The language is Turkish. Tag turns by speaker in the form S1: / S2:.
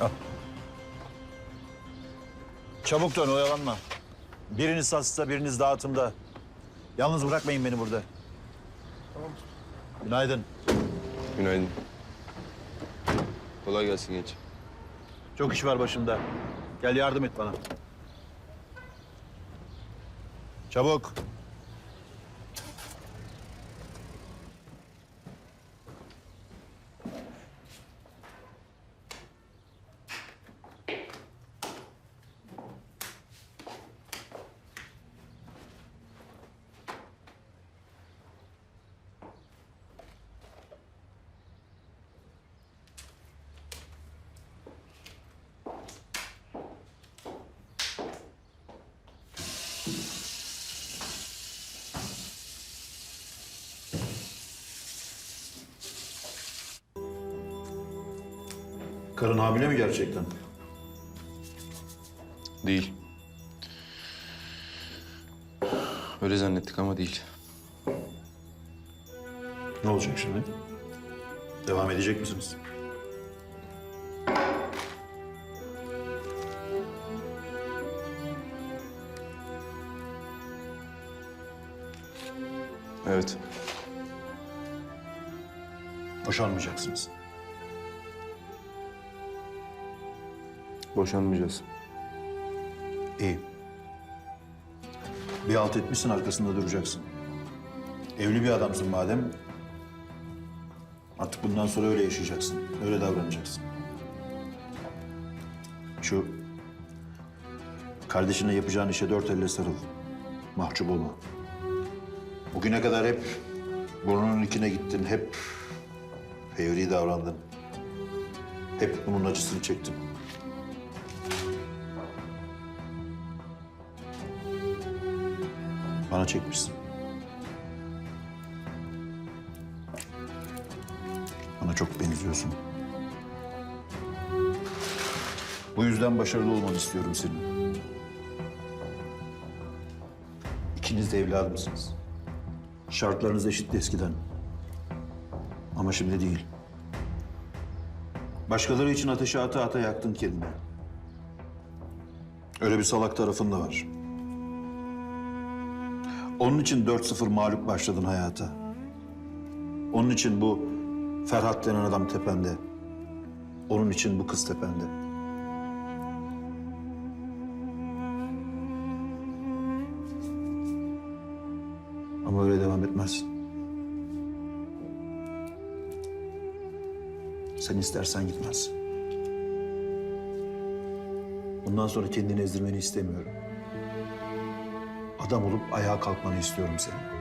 S1: Al. Çabuk dön, oyalanma. Biriniz hasta, biriniz dağıtımda. Yalnız bırakmayın beni burada.
S2: Tamam.
S1: Günaydın.
S3: Günaydın. Kolay gelsin genç.
S1: Çok iş var başımda. Gel yardım et bana. Çabuk. Karın hamile mi gerçekten?
S3: Değil. Öyle zannettik ama değil.
S1: Ne olacak şimdi? Devam edecek misiniz?
S3: Evet.
S1: Boşanmayacaksınız.
S3: Boşanmayacağız.
S1: İyi. Bir alt etmişsin arkasında duracaksın. Evli bir adamsın madem. Artık bundan sonra öyle yaşayacaksın. Öyle davranacaksın. Şu kardeşine yapacağın işe dört elle sarıl. Mahcup olma. Bugüne kadar hep burnunun ikine gittin. Hep fevri davrandın. Hep bunun acısını çektin. Bana çekmişsin. Bana çok benziyorsun. Bu yüzden başarılı olmanı istiyorum senin. İkiniz de evladımsınız. Şartlarınız eşitti eskiden. Ama şimdi değil. Başkaları için ateşe ata ata yaktın kendini. Öyle bir salak tarafın da var. Onun için 4-0 mağlup başladın hayata. Onun için bu Ferhat denen adam tepende. Onun için bu kız tepende. Ama öyle devam etmez. Sen istersen gitmez. Bundan sonra kendini ezdirmeni istemiyorum. Adam olup ayağa kalkmanı istiyorum senin.